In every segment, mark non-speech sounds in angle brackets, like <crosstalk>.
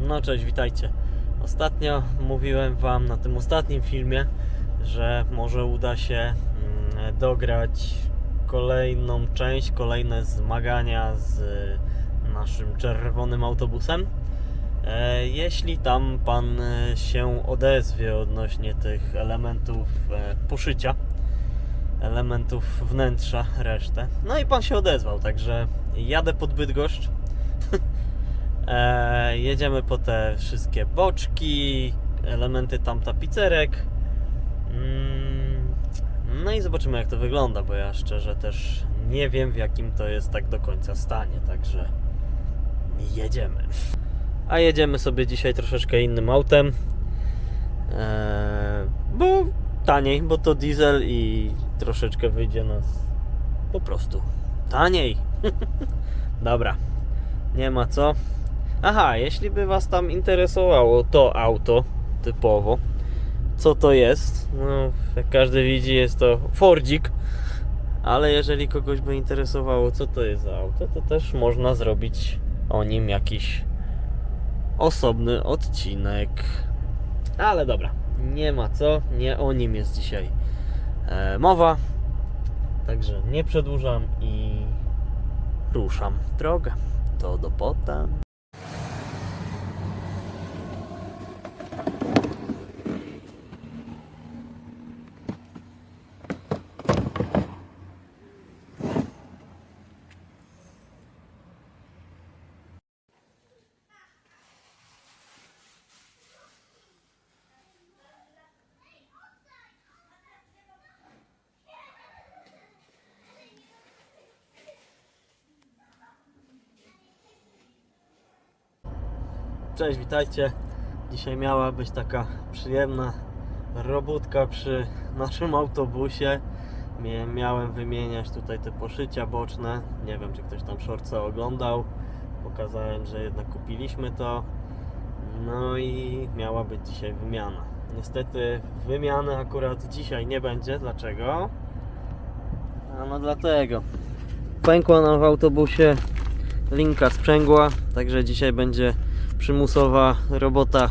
No cześć, witajcie. Ostatnio mówiłem Wam na tym ostatnim filmie, że może uda się mm, dograć kolejną część, kolejne zmagania z naszym czerwonym autobusem. E, Jeśli tam Pan e, się odezwie odnośnie tych elementów e, poszycia, elementów wnętrza, resztę. No i Pan się odezwał, także jadę pod Bydgoszcz. E, jedziemy po te wszystkie boczki, elementy tam tapicerek. Mm, no i zobaczymy jak to wygląda, bo ja szczerze też nie wiem w jakim to jest tak do końca stanie, także jedziemy. A jedziemy sobie dzisiaj troszeczkę innym autem. E, bo taniej, bo to diesel i troszeczkę wyjdzie nas po prostu taniej. <laughs> Dobra, nie ma co. Aha, jeśli by Was tam interesowało to auto typowo, co to jest, no jak każdy widzi jest to Fordzik, ale jeżeli kogoś by interesowało co to jest za auto, to też można zrobić o nim jakiś osobny odcinek. Ale dobra, nie ma co, nie o nim jest dzisiaj e, mowa. Także nie przedłużam i ruszam drogę. To do potem. Cześć, witajcie. Dzisiaj miała być taka przyjemna robótka przy naszym autobusie. Miałem wymieniać tutaj te poszycia boczne. Nie wiem, czy ktoś tam shortsa oglądał. Pokazałem, że jednak kupiliśmy to. No i miała być dzisiaj wymiana. Niestety wymiany akurat dzisiaj nie będzie. Dlaczego? A no dlatego. Pękła nam w autobusie linka sprzęgła, także dzisiaj będzie przymusowa robota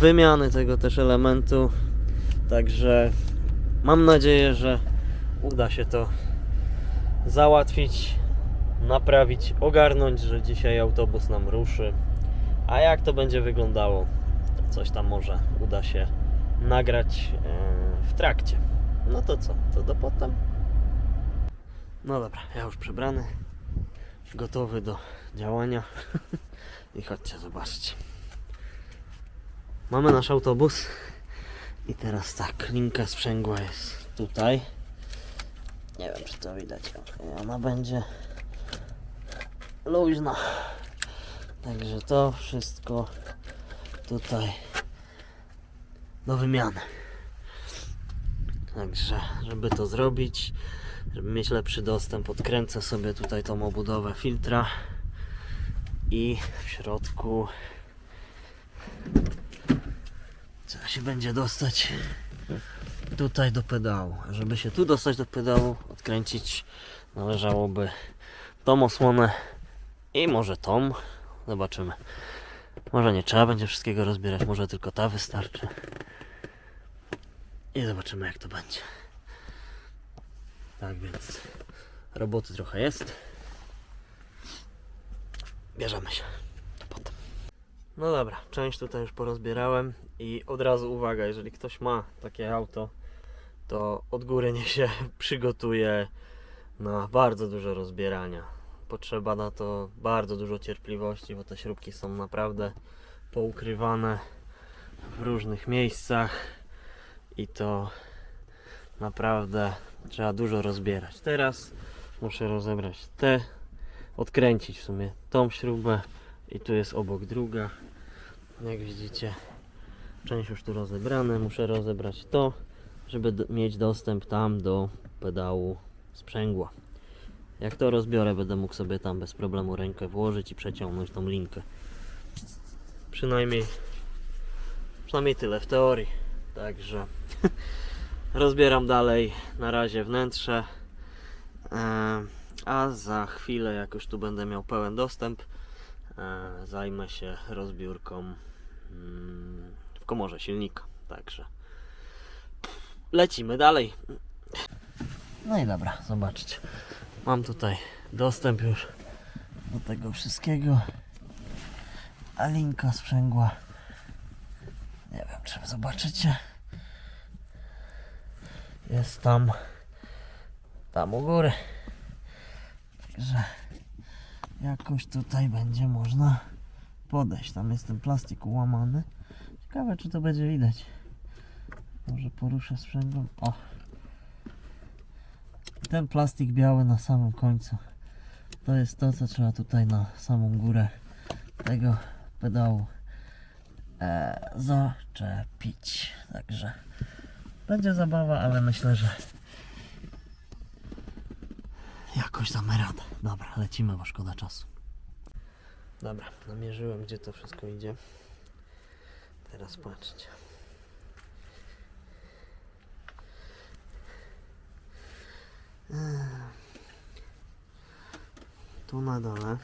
wymiany tego też elementu. Także mam nadzieję, że uda się to załatwić, naprawić, ogarnąć, że dzisiaj autobus nam ruszy. A jak to będzie wyglądało, to coś tam może uda się nagrać e, w trakcie. No to co, to do potem. No dobra, ja już przebrany, gotowy do działania. <laughs> I chodźcie, zobaczcie. Mamy nasz autobus. I teraz tak, linka sprzęgła jest tutaj. Nie wiem, czy to widać. Ona będzie luźna. Także to wszystko tutaj do wymiany. Także, żeby to zrobić, żeby mieć lepszy dostęp, odkręcę sobie tutaj tą obudowę filtra i w środku trzeba się będzie dostać tutaj do pedału. Żeby się tu dostać do pedału, odkręcić należałoby tą osłonę i może tą. Zobaczymy. Może nie trzeba będzie wszystkiego rozbierać, może tylko ta wystarczy. I zobaczymy jak to będzie. Tak więc roboty trochę jest. Bierzemy się. To potem. No dobra, część tutaj już porozbierałem i od razu uwaga, jeżeli ktoś ma takie auto, to od góry niech się <laughs> przygotuje na bardzo dużo rozbierania. Potrzeba na to bardzo dużo cierpliwości, bo te śrubki są naprawdę poukrywane w różnych miejscach i to naprawdę trzeba dużo rozbierać. Teraz muszę rozebrać te odkręcić w sumie tą śrubę. I tu jest obok druga. Jak widzicie część już tu rozebrane. Muszę rozebrać to żeby mieć dostęp tam do pedału sprzęgła. Jak to rozbiorę będę mógł sobie tam bez problemu rękę włożyć i przeciągnąć tą linkę. Przynajmniej przynajmniej tyle w teorii. Także <laughs> rozbieram dalej na razie wnętrze. Eee, a za chwilę, jak już tu będę miał pełen dostęp, e, zajmę się rozbiórką mm, w komorze silnika. Także lecimy dalej. No i dobra, zobaczcie. Mam tutaj dostęp już do tego wszystkiego. A linka sprzęgła. Nie wiem, czy zobaczycie. Jest tam, tam u góry. Także jakoś tutaj będzie można podejść. Tam jest ten plastik ułamany. Ciekawe, czy to będzie widać. Może poruszę sprzęgło. O! Ten plastik biały na samym końcu. To jest to, co trzeba tutaj na samą górę tego pedału e, zaczepić. Także będzie zabawa, ale myślę, że jakoś damy radę. Dobra, lecimy, bo szkoda czasu. Dobra, namierzyłem, gdzie to wszystko idzie. Teraz patrzcie. Tu na dole.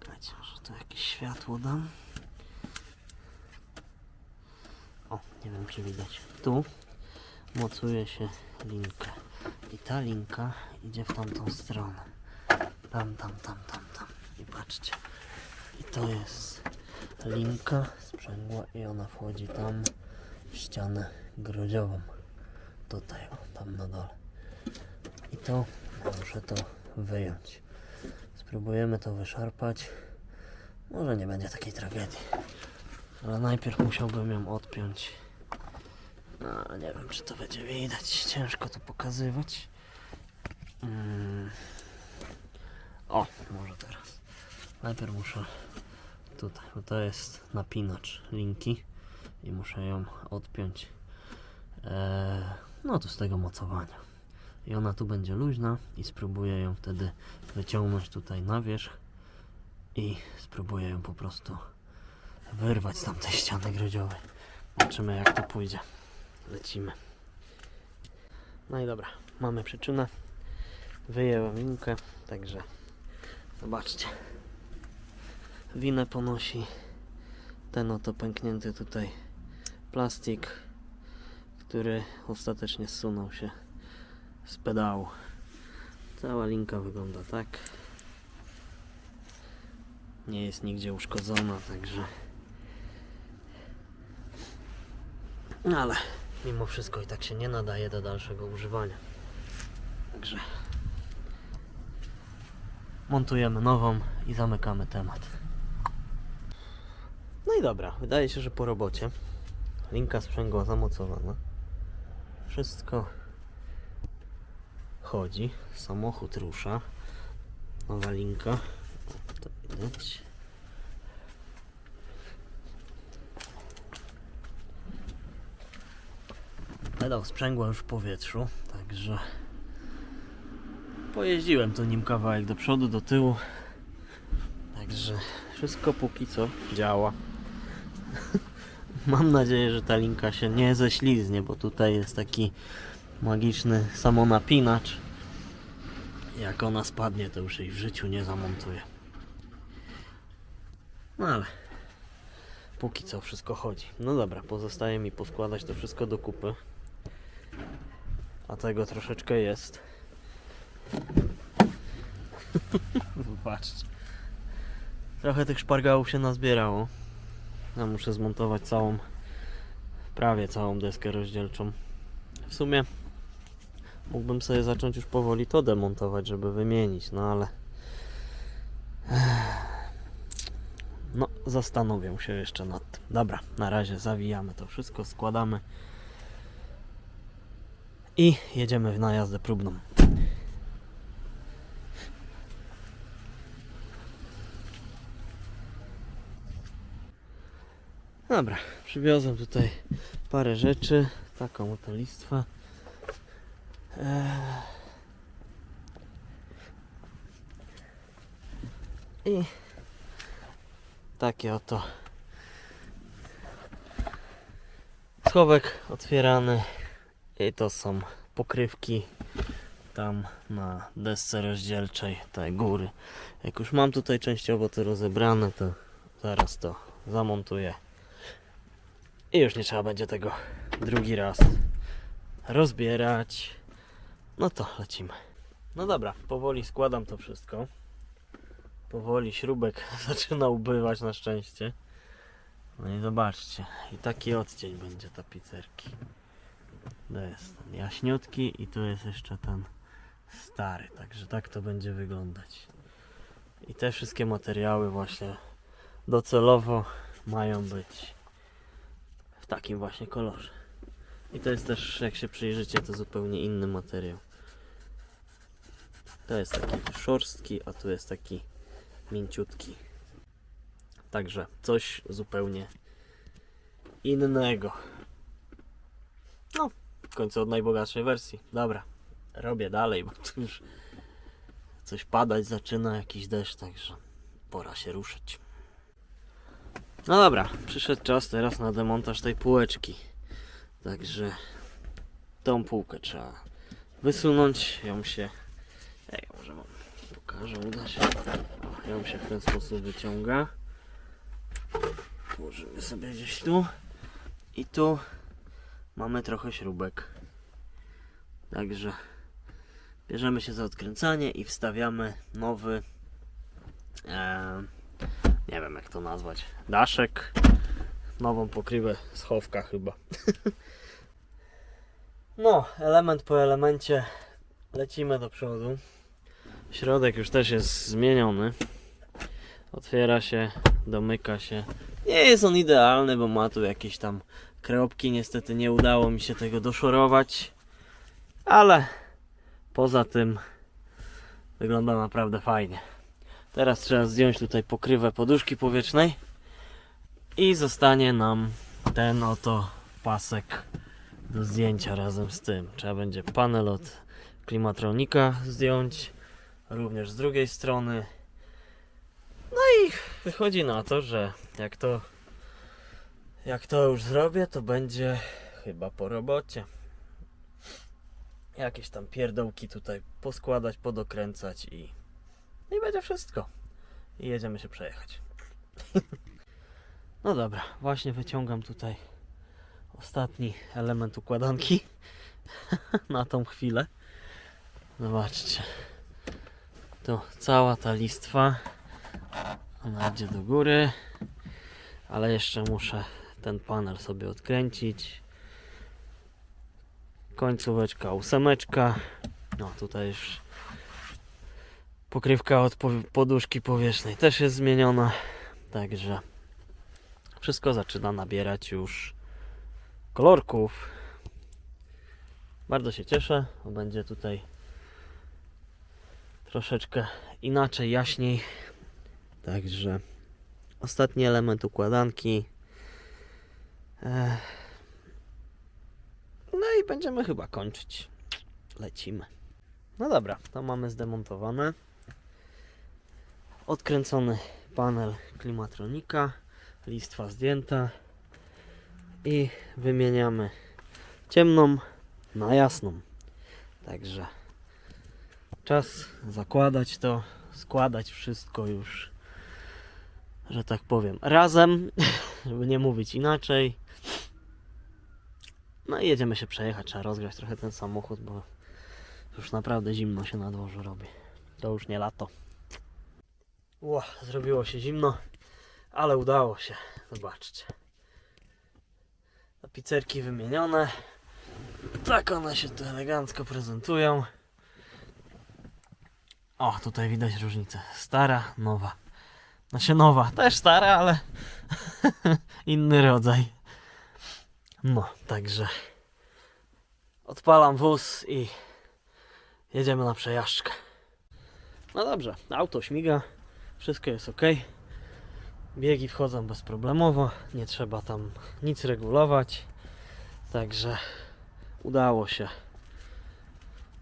Czekajcie, może tu jakieś światło dam. O, nie wiem czy widać. Tu mocuje się linkę. I ta linka idzie w tamtą stronę. Tam, tam, tam, tam, tam. I patrzcie. I to jest linka sprzęgła i ona wchodzi tam w ścianę grodziową. Tutaj, o, tam na dole. I to muszę to wyjąć. Spróbujemy to wyszarpać. Może nie będzie takiej tragedii. Ale najpierw musiałbym ją odpiąć. No, nie wiem, czy to będzie widać. Ciężko to pokazywać. Mm. O, może teraz. Najpierw muszę tutaj, bo to jest napinacz linki i muszę ją odpiąć. Eee, no to z tego mocowania. I ona tu będzie luźna i spróbuję ją wtedy wyciągnąć tutaj na wierzch i spróbuję ją po prostu wyrwać z tamtej ściany grodziowej. Zobaczymy jak to pójdzie. Lecimy. No i dobra, mamy przyczynę. Wyjęłem linkę, także zobaczcie. Winę ponosi ten oto pęknięty tutaj plastik, który ostatecznie zsunął się z pedału. Cała linka wygląda tak. Nie jest nigdzie uszkodzona, także. No ale mimo wszystko i tak się nie nadaje do dalszego używania. Także montujemy nową i zamykamy temat. No i dobra, wydaje się, że po robocie. Linka sprzęgła zamocowana. Wszystko chodzi. Samochód rusza. Nowa linka. To widać. Pedał sprzęgła już w powietrzu, także pojeździłem tu nim kawałek do przodu, do tyłu. Także wszystko póki co działa. <laughs> Mam nadzieję, że ta linka się nie ześliznie, bo tutaj jest taki magiczny samonapinacz. Jak ona spadnie, to już jej w życiu nie zamontuję. No ale póki co wszystko chodzi. No dobra, pozostaje mi poskładać to wszystko do kupy. A tego troszeczkę jest. <laughs> Zobaczcie. Trochę tych szpargałów się nazbierało. Ja muszę zmontować całą, prawie całą deskę rozdzielczą. W sumie mógłbym sobie zacząć już powoli to demontować, żeby wymienić, no ale no zastanowię się jeszcze nad tym. Dobra, na razie zawijamy to wszystko, składamy i jedziemy na jazdę próbną. Dobra, przywiozłem tutaj parę rzeczy, taką oto listwę. Eee. I takie oto schowek otwierany i to są pokrywki tam na desce rozdzielczej te góry. Jak już mam tutaj częściowo to rozebrane, to zaraz to zamontuję. I już nie trzeba będzie tego drugi raz rozbierać. No to lecimy. No dobra, powoli składam to wszystko. Powoli śrubek <laughs> zaczyna ubywać na szczęście. No i zobaczcie, i taki odcień będzie tapicerki. To jest ten jaśniutki i tu jest jeszcze ten stary, także tak to będzie wyglądać. I te wszystkie materiały właśnie docelowo mają być w takim właśnie kolorze. I to jest też, jak się przyjrzycie, to zupełnie inny materiał. To jest taki szorstki, a tu jest taki mięciutki. Także coś zupełnie innego. W końcu od najbogatszej wersji. Dobra, robię dalej, bo tu już coś padać zaczyna, jakiś deszcz, także pora się ruszyć. No dobra, przyszedł czas teraz na demontaż tej półeczki. Także tą półkę trzeba wysunąć, ją się... Ej, może wam pokażę, uda się. Ją się w ten sposób wyciąga. Położymy sobie gdzieś tu. I tu mamy trochę śrubek. Także bierzemy się za odkręcanie i wstawiamy nowy e, nie wiem jak to nazwać daszek. Nową pokrywę schowka chyba. <laughs> No element po elemencie. Lecimy do przodu. Środek już też jest zmieniony. Otwiera się domyka się. Nie jest on idealny bo ma tu jakieś tam kropki niestety nie udało mi się tego doszorować ale poza tym wygląda naprawdę fajnie. Teraz trzeba zdjąć tutaj pokrywę poduszki powietrznej i zostanie nam ten oto pasek do zdjęcia razem z tym. Trzeba będzie panel od klimatronika zdjąć, również z drugiej strony. No i wychodzi na to, że jak to jak to już zrobię, to będzie chyba po robocie jakieś tam pierdołki tutaj poskładać, podokręcać i, i będzie wszystko. I jedziemy się przejechać. <laughs> no dobra, właśnie wyciągam tutaj ostatni element układanki <laughs> na tą chwilę. Zobaczcie. To cała ta listwa. Ona idzie do góry. Ale jeszcze muszę ten panel sobie odkręcić końcóweczka, ósemeczka. No tutaj już pokrywka od po- poduszki powietrznej też jest zmieniona. Także wszystko zaczyna nabierać już kolorków. Bardzo się cieszę, bo będzie tutaj troszeczkę inaczej, jaśniej. Także ostatni element układanki. No i będziemy chyba kończyć. Lecimy. No dobra, to mamy zdemontowane. Odkręcony panel klimatronika, listwa zdjęta i wymieniamy ciemną na jasną. Także czas zakładać to, składać wszystko już, że tak powiem, razem, <laughs> żeby nie mówić inaczej. No i jedziemy się przejechać, trzeba rozgrać trochę ten samochód, bo już naprawdę zimno się na dworzu robi. To już nie lato. Ło, zrobiło się zimno, ale udało się. Zobaczcie. Tapicerki wymienione. Tak one się tu elegancko prezentują. O, tutaj widać różnicę. Stara, nowa. Znaczy nowa, też stara, ale <laughs> inny rodzaj. No, także odpalam wóz i jedziemy na przejażdżkę. No dobrze, auto śmiga, wszystko jest ok. Biegi wchodzą bezproblemowo, nie trzeba tam nic regulować. Także udało się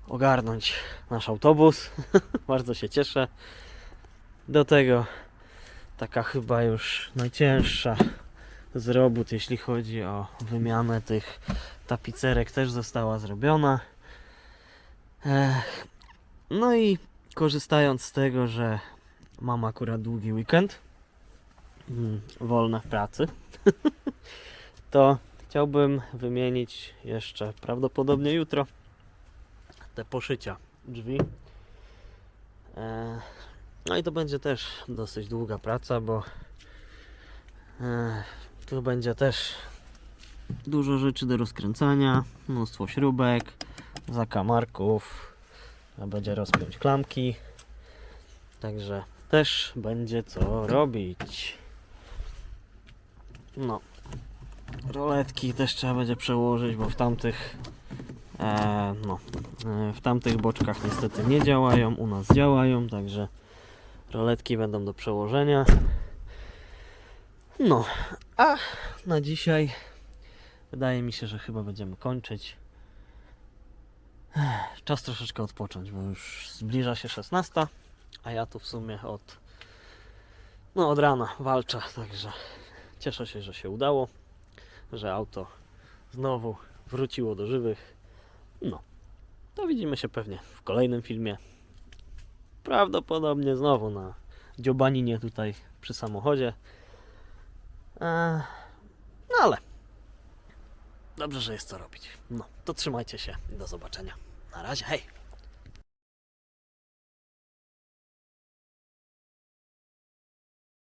ogarnąć nasz autobus. <laughs> Bardzo się cieszę. Do tego taka chyba już najcięższa z robót, jeśli chodzi o wymianę tych tapicerek, też została zrobiona. Ech, no i korzystając z tego, że mam akurat długi weekend, mm, wolne w pracy, <laughs> to chciałbym wymienić jeszcze prawdopodobnie jutro te poszycia drzwi. No i to będzie też dosyć długa praca, bo tu będzie też dużo rzeczy do rozkręcania, mnóstwo śrubek, zakamarków, a będzie rozpiąć klamki. Także też będzie co robić. No. Roletki też trzeba będzie przełożyć, bo w tamtych e, no, e, w tamtych boczkach niestety nie działają, u nas działają, także roletki będą do przełożenia. No, a na dzisiaj wydaje mi się, że chyba będziemy kończyć. Czas troszeczkę odpocząć, bo już zbliża się 16, a ja tu w sumie od no od rana walczę, także cieszę się, że się udało, że auto znowu wróciło do żywych. No, to widzimy się pewnie w kolejnym filmie. Prawdopodobnie znowu na dziobaninie tutaj przy samochodzie. No ale dobrze, że jest co robić. No, to trzymajcie się. Do zobaczenia. Na razie, hej!